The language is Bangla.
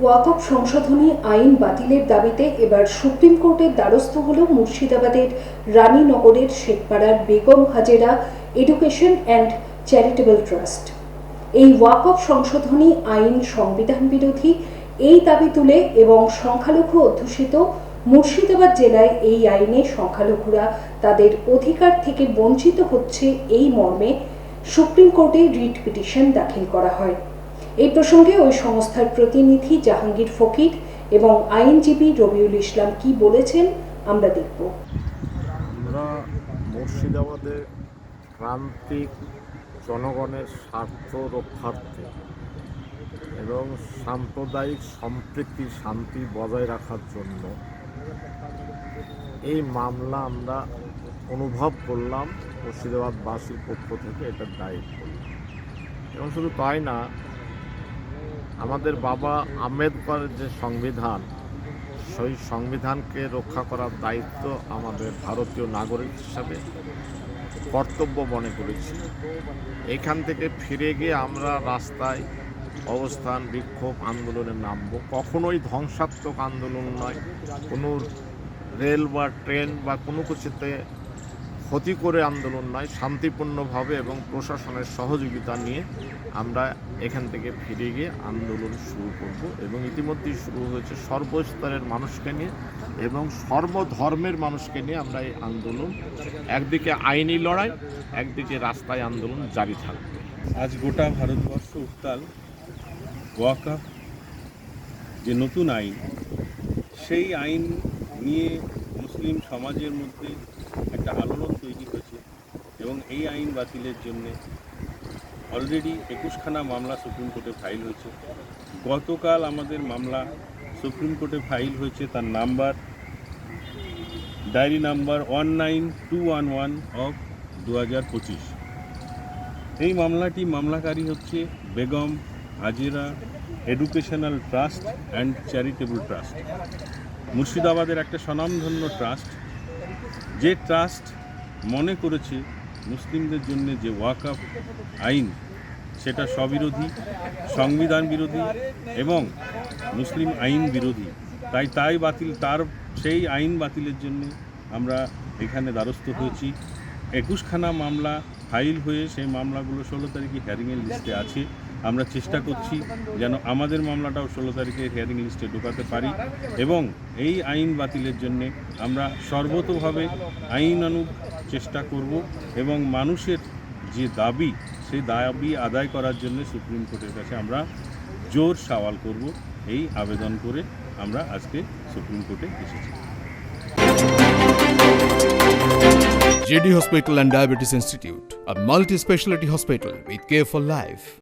ওয়াকফ সংশোধনী আইন বাতিলের দাবিতে এবার সুপ্রিম কোর্টের দ্বারস্থ হল মুর্শিদাবাদের রানীনগরের শেখপাড়ার Begum Hajera education and charitable trust. এই ওয়াকফ সংশোধনী আইন সংবিধান বিরোধী এই দাবি তুলে এবং সংখ্যালঘু অধ্যুষিত মুর্শিদাবাদ জেলায় এই আইনে সংখ্যালঘুরা তাদের অধিকার থেকে বঞ্চিত হচ্ছে এই মর্মে সুপ্রিম কোর্টে রিট পিটিশন দাখিল করা হয়। এই প্রসঙ্গে ওই সংস্থার প্রতিনিধি জাহাঙ্গীর ফকির এবং আইনজীবী রবিউল ইসলাম কি বলেছেন, আমরা দেখব। আমরা মুর্শিদাবাদের প্রান্তিক জনগণের স্বার্থ রক্ষার্থে এবং সাম্প্রদায়িক সম্প্রীতি, শান্তি বজায় রাখার জন্য এই মামলা আমরা অনুভব করলাম, মুর্শিদাবাদবাসীর পক্ষ থেকে এটার দায়িত্ব। এবং শুধু তাই না আমাদের বাবা আম্বেদকরের যে সংবিধান, সেই সংবিধানকে রক্ষা করার দায়িত্ব আমাদের ভারতীয় নাগরিক হিসাবে কর্তব্য মনে করেছি। এখান থেকে ফিরে গিয়ে আমরা রাস্তায় অবস্থান, বিক্ষোভ আন্দোলনে নামবো। কখনোই ধ্বংসাত্মক আন্দোলন নয়। কোনো রেল বা ট্রেন বা কোনো কিছুতে ক্ষতি করে আন্দোলন নয়, শান্তিপূর্ণভাবে এবং প্রশাসনের সহযোগিতা নিয়ে আমরা এখান থেকে ফিরে গিয়ে আন্দোলন শুরু করব এবং ইতিমধ্যেই শুরু হয়েছে সর্বস্তরের মানুষকে নিয়ে এবং সর্বধর্মের মানুষকে নিয়ে আমরা এই আন্দোলন, একদিকে আইনি লড়াই, একদিকে রাস্তায় আন্দোলন জারি থাকবে। আজ গোটা ভারতবর্ষ উত্তাল। ওয়াকাফ, যে নতুন আইন, সেই আইন নিয়ে মুসলিম সমাজের মধ্যে একটা আলোড়ন তৈরি হয়েছে এবং এই আইন বাতিলের জন্য অলরেডি একুশখানা মামলা সুপ্রিম কোর্টে ফাইল হয়েছে। গতকাল আমাদের মামলা সুপ্রিম কোর্টে ফাইল হয়েছে তার number diary number one nine two one one of দু হাজার পঁচিশ এই মামলাটি মামলাকারী হচ্ছে Begum Hajira educational trust and charitable trust মুর্শিদাবাদের একটা স্বনামধন্য ট্রাস্ট যে ট্রাস্ট মনে করেছে মুসলিমদের জন্য যে ওয়াকআপ আইন, সেটা স্ববিরোধী, সংবিধান বিরোধী এবং মুসলিম আইন বিরোধী। তাই তাই বাতিল, তার সেই আইন বাতিলের জন্য আমরা এখানে দ্বারস্থ হয়েছি। একুশখানা মামলা ফাইল হয়ে সেই মামলাগুলো ষোলো তারিখে হিয়ারিংয়ের লিস্টে আছে। আমরা চেষ্টা করছি যেন আমাদের মামলাটাও ষোলো তারিখে হিয়ারিং লিস্টে ঢোকাতে পারি এবং এই আইন বাতিলের জন্যে আমরা সর্বতোভাবে আইনানুগ চেষ্টা করব এবং মানুষের যে দাবি সেই দাবি আদায় করার জন্য সুপ্রিম কোর্টের কাছে আমরা জোর সওয়াল করব এই আবেদন করে আমরা আজকে সুপ্রিম কোর্টে এসেছি JD Hospital and Diabetes Institute, a multi specialty hospital with care for life.